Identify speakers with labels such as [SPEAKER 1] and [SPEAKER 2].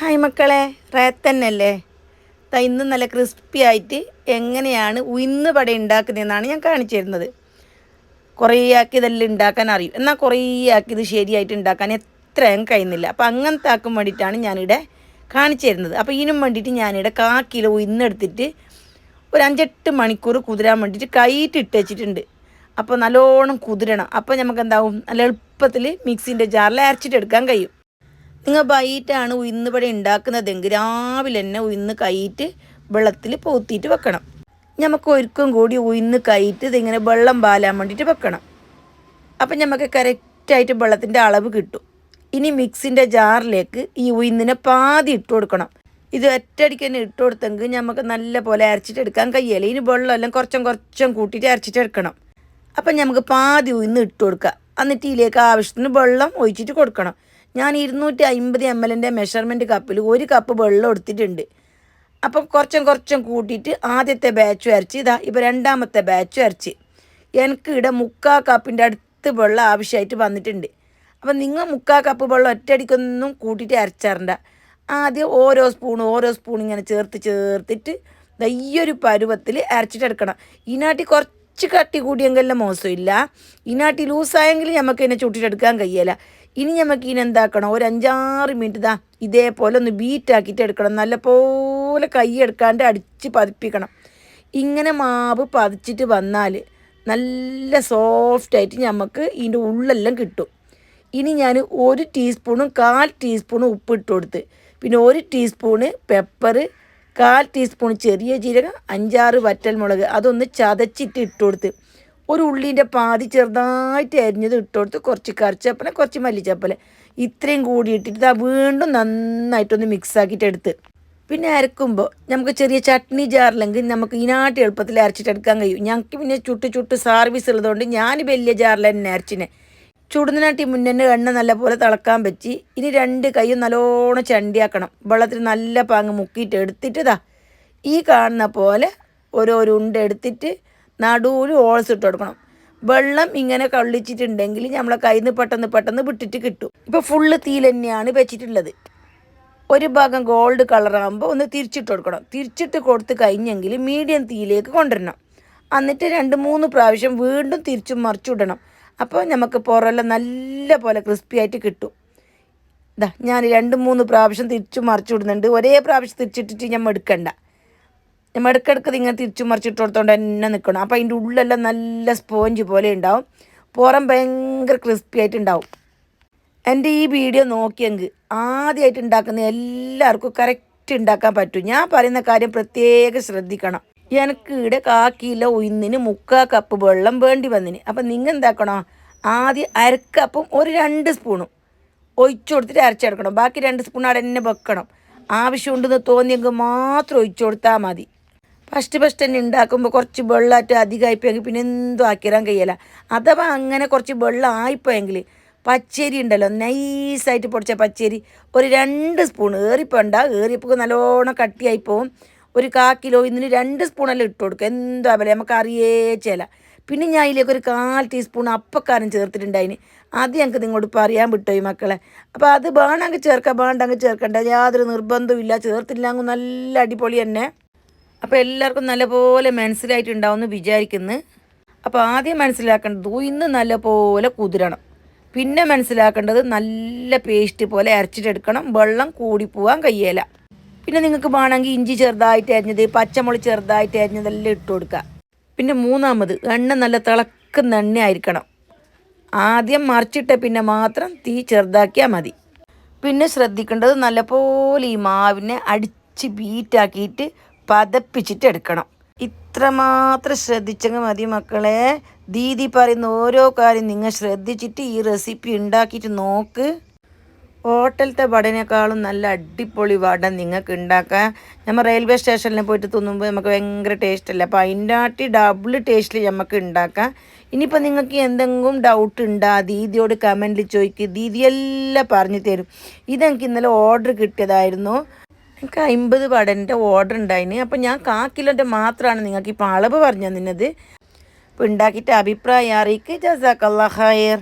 [SPEAKER 1] Hi മക്കളെ റേത്തന്നല്ലേ? ദാ ഇന്ന് നല്ല ക്രിസ്പി ആയിട്ട് എങ്ങനെയാണ് ഉയിന്ന് പട ഉണ്ടാക്കുന്നതെന്നാണ് ഞാൻ കാണിച്ചു തരുന്നത്. കുറേ ആക്കി ഇതെല്ലാം ഉണ്ടാക്കാൻ അറിയും. എന്നാൽ കുറേ ആക്കി ഇത് ശരിയായിട്ട് ഉണ്ടാക്കാൻ എത്രയും കഴിയുന്നില്ല. അപ്പോൾ അങ്ങനത്തെ ആക്കും വേണ്ടിയിട്ടാണ് ഞാനിവിടെ കാണിച്ചു തരുന്നത്. അപ്പോൾ ഇതിനും വേണ്ടിയിട്ട് ഞാനിവിടെ കാ കിലോ ഒരു അഞ്ചെട്ട് മണിക്കൂർ കുതിരാൻ വേണ്ടിയിട്ട് കൈയിട്ട് ഇട്ട് വെച്ചിട്ടുണ്ട്. അപ്പോൾ നല്ലോണം കുതിരണം. അപ്പോൾ നമുക്ക് എന്താവും? നല്ല എളുപ്പത്തിൽ മിക്സിന്റെ ജാറിൽ അരച്ചിട്ട് എടുക്കാൻ കഴിയും. നിങ്ങൾ വൈകിട്ടാണ് ഉയർന്ന് ഇവിടെ ഉണ്ടാക്കുന്നതെങ്കിൽ രാവിലെ തന്നെ ഉയർന്ന് കൈയിട്ട് വെള്ളത്തിൽ പോത്തിയിട്ട് വെക്കണം. നമുക്ക് ഒരുക്കും കൂടി ഉയർന്ന് കൈയിട്ട് ഇതിങ്ങനെ വെള്ളം പാലാൻ വേണ്ടിയിട്ട് വെക്കണം. അപ്പം നമുക്ക് കറക്റ്റായിട്ട് വെള്ളത്തിന്റെ അളവ് കിട്ടും. ഇനി മിക്സിന്റെ ജാറിലേക്ക് ഈ ഉയർന്നിനെ പാതി ഇട്ട് കൊടുക്കണം. ഇത് ഒറ്റയടിക്ക് തന്നെ ഇട്ട് കൊടുത്തെങ്കിൽ നമുക്ക് നല്ല പോലെ അരച്ചിട്ട് എടുക്കാൻ കഴിയല്ല. ഇനി വെള്ളമെല്ലാം കുറച്ചും കുറച്ചും കൂട്ടിയിട്ട് അരച്ചിട്ട് എടുക്കണം. അപ്പം നമുക്ക് പാതി ഉയർന്ന് ഇട്ട് കൊടുക്കുക. എന്നിട്ട് ഇതിലേക്ക് ആവശ്യത്തിന് വെള്ളം ഒഴിച്ചിട്ട് കൊടുക്കണം. ഞാൻ ഇരുന്നൂറ്റി അമ്പത് എം എല്ലിന്റെ മെഷർമെന്റ് കപ്പിൽ ഒരു കപ്പ് വെള്ളം എടുത്തിട്ടുണ്ട്. അപ്പം കുറച്ചും കുറച്ചും കൂട്ടിയിട്ട് ആദ്യത്തെ ബാച്ച് അരച്ച് ഇതാ ഇപ്പോൾ രണ്ടാമത്തെ ബാച്ച് അരച്ച് എനിക്ക് ഇവിടെ മുക്കാ കപ്പിന്റെ അടുത്ത് വെള്ളം ആവശ്യമായിട്ട് വന്നിട്ടുണ്ട്. അപ്പം നിങ്ങൾ മുക്കാ കപ്പ് വെള്ളം ഒറ്റയടിക്കൊന്നും കൂട്ടിയിട്ട് അരച്ചാറണ്ട. ആദ്യം ഓരോ സ്പൂൺ ഓരോ സ്പൂൺ ഇങ്ങനെ ചേർത്ത് ചേർത്തിട്ട് ഈ പരുവത്തിൽ അരച്ചിട്ടെടുക്കണം. ഇതിനാട്ടി കുറച്ച് കട്ടി കൂടിയെങ്കിലും മോശമില്ല ഇനാട്ടി ലൂസായെങ്കിൽ നമുക്ക് ഇതിനെ ചുട്ടിട്ടെടുക്കാൻ കഴിയില്ല. ഇനി നമുക്ക് ഇതിനെ എന്താക്കണം? ഒരു അഞ്ചാറ് മിനിറ്റ് ഇതാ ഇതേപോലെ ഒന്ന് ബീറ്റാക്കിയിട്ട് എടുക്കണം. നല്ലപോലെ കൈ എടുക്കാണ്ട് അടിച്ച് പതിപ്പിക്കണം. ഇങ്ങനെ മാവ് പതിച്ചിട്ട് വന്നാൽ നല്ല സോഫ്റ്റായിട്ട് നമുക്ക് ഇതിന്റെ ഉള്ളെല്ലാം കിട്ടും. ഇനി ഞാൻ ഒരു ടീസ്പൂണും കാൽ ടീസ്പൂണും ഉപ്പ് ഇട്ട് കൊടുത്ത്. പിന്നെ ഒരു ടീസ്പൂണ് പെപ്പർ കാൽ ടീസ്പൂൺ ചെറിയ ജീരകം അഞ്ചാറ് വറ്റൽമുളക് അതൊന്ന് ചതച്ചിട്ട് ഇട്ട് കൊടുത്ത് ഒരു ഉള്ളിന്റെ പാതി ചെറുതായിട്ട് അരിഞ്ഞത് ഇട്ട് കൊടുത്ത് കുറച്ച് കറിച്ചപ്പല കുറച്ച് മല്ലിച്ചപ്പല ഇത്രയും കൂടി ഇട്ടിട്ട് ആ വീണ്ടും നന്നായിട്ടൊന്ന് മിക്സ് ആക്കിയിട്ട് എടുത്ത്. പിന്നെ അരക്കുമ്പോൾ നമുക്ക് ചെറിയ ചട്നി ജാറിലെങ്കിൽ നമുക്ക് ഇതിനായിട്ട് എളുപ്പത്തിൽ അരച്ചിട്ടെടുക്കാൻ കഴിയും. ഞങ്ങൾക്ക് പിന്നെ ചുട്ട് ചുട്ട് സർവീസ് ഉള്ളതുകൊണ്ട് ഞാൻ വലിയ ജാറിൽ തന്നെ അരച്ചിനെ. ചുടുന്നതിനാട്ടി മുന്നേ എണ്ണ നല്ലപോലെ തിളക്കാൻ പറ്റി. ഇനി രണ്ട് കൈയും നല്ലോണം ചണ്ടിയാക്കണം. വെള്ളത്തിൽ നല്ല പാങ്ങ് മുക്കിയിട്ട് എടുത്തിട്ട് ഇതാ ഈ കാണുന്ന പോലെ ഓരോരോ ഉണ്ട എടുത്തിട്ട് നടുവിൽ ഓൾസ് ഇട്ട് കൊടുക്കണം. വെള്ളം ഇങ്ങനെ കള്ളിച്ചിട്ടുണ്ടെങ്കിൽ നമ്മളെ കയ്യിൽ നിന്ന് പെട്ടെന്ന് പെട്ടെന്ന് വിട്ടിട്ട് കിട്ടും. ഇപ്പോൾ ഫുള്ള് തീൽ തന്നെയാണ് വെച്ചിട്ടുള്ളത്. ഒരു ഭാഗം ഗോൾഡ് കളറാകുമ്പോൾ ഒന്ന് തിരിച്ചിട്ട് കൊടുക്കണം. തിരിച്ചിട്ട് കൊടുത്ത് കഴിഞ്ഞെങ്കിൽ മീഡിയം തീയിലേക്ക് കൊണ്ടുവരണം. എന്നിട്ട് രണ്ട് മൂന്ന് പ്രാവശ്യം വീണ്ടും തിരിച്ചും മറിച്ചിടണം അപ്പോൾ നമുക്ക് പുറമെല്ലാം നല്ല പോലെ ക്രിസ്പി ആയിട്ട് കിട്ടും. ഇതാ ഞാൻ രണ്ട് മൂന്ന് പ്രാവശ്യം തിരിച്ചു മറിച്ചു വിടുന്നുണ്ട് ഒരേ പ്രാവശ്യം തിരിച്ചിട്ടിട്ട് ഞാൻ എടുക്കണ്ട ഞാൻ ഇടയ്ക്കിടയ്ക്ക് ഇങ്ങനെ തിരിച്ചു മറിച്ചിട്ട് കൊടുത്തോണ്ട് തന്നെ നിൽക്കണം അപ്പോൾ അതിന്റെ ഉള്ളെല്ലാം നല്ല സ്പോഞ്ച് പോലെ ഉണ്ടാവും. പുറം ഭയങ്കര ക്രിസ്പി ആയിട്ട് ഉണ്ടാവും. എന്റെ ഈ വീഡിയോ നോക്കിയെങ്കിൽ ആദ്യമായിട്ട് ഉണ്ടാക്കുന്ന എല്ലാവർക്കും കറക്റ്റ് ഉണ്ടാക്കാൻ പറ്റും. ഞാൻ പറയുന്ന കാര്യം പ്രത്യേകം ശ്രദ്ധിക്കണം. എനിക്ക് ഇവിടെ കാക്കിയില്ല ഉയിന്നിന് മുക്കാ കപ്പ് വെള്ളം വേണ്ടി വന്നിന്. അപ്പം നിങ്ങൾ എന്താക്കണോ ആദ്യം അരക്കപ്പും ഒരു രണ്ട് സ്പൂണും ഒഴിച്ചു കൊടുത്തിട്ട് അരച്ചെടുക്കണം ബാക്കി രണ്ട് സ്പൂൺ അവിടെ തന്നെ വെക്കണം. ആവശ്യമുണ്ടെന്ന് തോന്നിയെങ്കിൽ മാത്രം ഒഴിച്ചു കൊടുത്താൽ മതി. ഫസ്റ്റ് ഫസ്റ്റ് തന്നെ ഉണ്ടാക്കുമ്പോൾ കുറച്ച് വെള്ളമായിട്ട് അധികമായിപ്പോയെങ്കിൽ പിന്നെ എന്തോ ആക്കിയിടാൻ കഴിയില്ല. അഥവാ അങ്ങനെ കുറച്ച് വെള്ളം ആയിപ്പോയെങ്കിൽ പച്ചരി ഉണ്ടല്ലോ നൈസായിട്ട് പൊടിച്ച പച്ചരി ഒരു രണ്ട് സ്പൂൺ ഏറിപ്പോണ്ട ഏറിയപ്പോൾ നല്ലോണം കട്ടിയായി പോവും. ഒരു കാ കിലോ ഇതിന് രണ്ട് സ്പൂണെല്ലാം ഇട്ട് കൊടുക്കുക. എന്താ പോലെ നമുക്ക് അറിയേ ചില. പിന്നെ ഞാൻ അതിലേക്ക് ഒരു കാൽ ടീസ്പൂൺ അപ്പക്കാരം ചേർത്തിട്ടുണ്ടായിന് അത് ഞങ്ങൾക്ക് നിങ്ങളോട് പറയാൻ വിട്ടോ ഈ മക്കളെ. അപ്പോൾ അത് വേണമെങ്കിൽ ചേർക്കാം വേണ്ടെങ്കിൽ ചേർക്കണ്ട. യാതൊരു നിർബന്ധവും ഇല്ല. ചേർത്തില്ലെങ്കിൽ നല്ല അടിപൊളി തന്നെ. അപ്പോൾ എല്ലാവർക്കും നല്ലപോലെ മനസ്സിലായിട്ടുണ്ടാവും എന്ന് വിചാരിക്കുന്നു. അപ്പോൾ ആദ്യം മനസ്സിലാക്കേണ്ടത് ഇന്ന് നല്ലപോലെ കുതിരണം. പിന്നെ മനസ്സിലാക്കേണ്ടത് നല്ല പേസ്റ്റ് പോലെ അരച്ചിട്ടെടുക്കണം. വെള്ളം കൂടിപ്പോവാൻ കഴിയേല. പിന്നെ നിങ്ങൾക്ക് വേണമെങ്കിൽ ഇഞ്ചി ചെറുതായിട്ട് അരിഞ്ഞത് പച്ചമുളക് ചെറുതായിട്ട് അരിഞ്ഞതെല്ലാം ഇട്ട് കൊടുക്കുക. പിന്നെ മൂന്നാമത് എണ്ണ നല്ല തിളക്കുന്ന എണ്ണ ആയിരിക്കണം. ആദ്യം മറിച്ചിട്ട പിന്നെ മാത്രം തീ ചെറുതാക്കിയാൽ മതി. പിന്നെ ശ്രദ്ധിക്കേണ്ടത് നല്ലപോലെ ഈ മാവിനെ അടിച്ച് ബീറ്റാക്കിയിട്ട് പതപ്പിച്ചിട്ട് എടുക്കണം. ഇത്രമാത്രം ശ്രദ്ധിച്ചെങ്കിൽ മതി മക്കളെ. ദീദി പറയുന്ന ഓരോ കാര്യം നിങ്ങൾ ശ്രദ്ധിച്ചിട്ട് ഈ റെസിപ്പി ഉണ്ടാക്കിയിട്ട് നോക്ക്. ഹോട്ടലത്തെ വടനേക്കാളും നല്ല അടിപൊളി വട നിങ്ങൾക്ക് ഉണ്ടാക്കാൻ. നമ്മൾ റെയിൽവേ സ്റ്റേഷനിൽ പോയിട്ട് തിന്നുമ്പോൾ നമുക്ക് ഭയങ്കര ടേസ്റ്റ് അല്ലേ? അപ്പോൾ അതിന്റെ ആട്ടി ഡബിൾ ടേസ്റ്റിൽ നമുക്ക് ഉണ്ടാക്കാം. ഇനിയിപ്പോൾ നിങ്ങൾക്ക് എന്തെങ്കിലും ഡൗട്ട് ഉണ്ടാ ദീദിയോട് കമന്റിൽ ചോദിക്കുക ദീദി എല്ലാം പറഞ്ഞു തരും. ഇതെനിക്ക് ഇന്നലെ ഓർഡർ കിട്ടിയതായിരുന്നു. എനിക്ക് അമ്പത് വടന്റെ ഓർഡർ ഉണ്ടായിന്. അപ്പോൾ ഞാൻ കാ കിലോന്റെ മാത്രമാണ് നിങ്ങൾക്ക് ഇപ്പോൾ അളവ് പറഞ്ഞു തന്നത്. അപ്പോൾ ഉണ്ടാക്കിയിട്ട് അഭിപ്രായം അറിയിക്കുക ജസാക്കല്ലാ ഹയർ